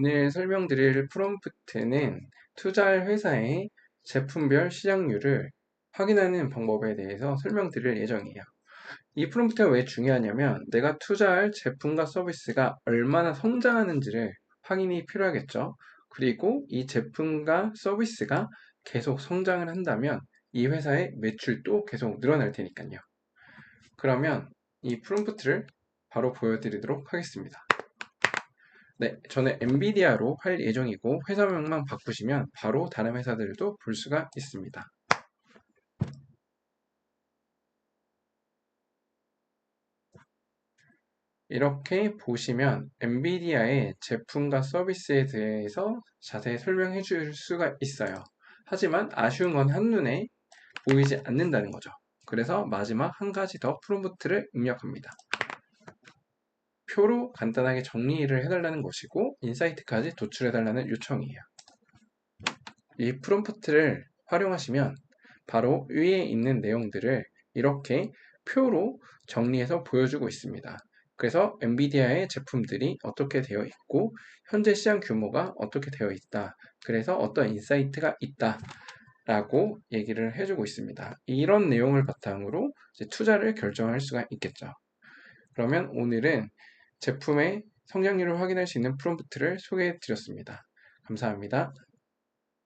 오늘 설명드릴 프롬프트는 투자할 회사의 제품별 시장률을 확인하는 방법에 대해서 설명드릴 예정이에요. 이 프롬프트가 왜 중요하냐면 내가 투자할 제품과 서비스가 얼마나 성장하는지를 확인이 필요하겠죠. 그리고 이 제품과 서비스가 계속 성장을 한다면 이 회사의 매출도 계속 늘어날 테니까요. 그러면 이 프롬프트를 바로 보여드리도록 하겠습니다. 네, 저는 엔비디아로 할 예정이고 회사명만 바꾸시면 바로 다른 회사들도 볼 수가 있습니다. 이렇게 보시면 엔비디아의 제품과 서비스에 대해서 자세히 설명해 줄 수가 있어요. 하지만 아쉬운 건 한눈에 보이지 않는다는 거죠. 그래서 마지막 한 가지 더 프롬프트를 입력합니다. 표로 간단하게 정리를 해달라는 것이고 인사이트까지 도출해달라는 요청이에요. 이 프롬프트를 활용하시면 바로 위에 있는 내용들을 이렇게 표로 정리해서 보여주고 있습니다. 그래서 엔비디아의 제품들이 어떻게 되어 있고 현재 시장 규모가 어떻게 되어 있다. 그래서 어떤 인사이트가 있다. 라고 얘기를 해주고 있습니다. 이런 내용을 바탕으로 투자를 결정할 수가 있겠죠. 그러면 오늘은 제품의 성장률을 확인할 수 있는 프롬프트를 소개해 드렸습니다. 감사합니다.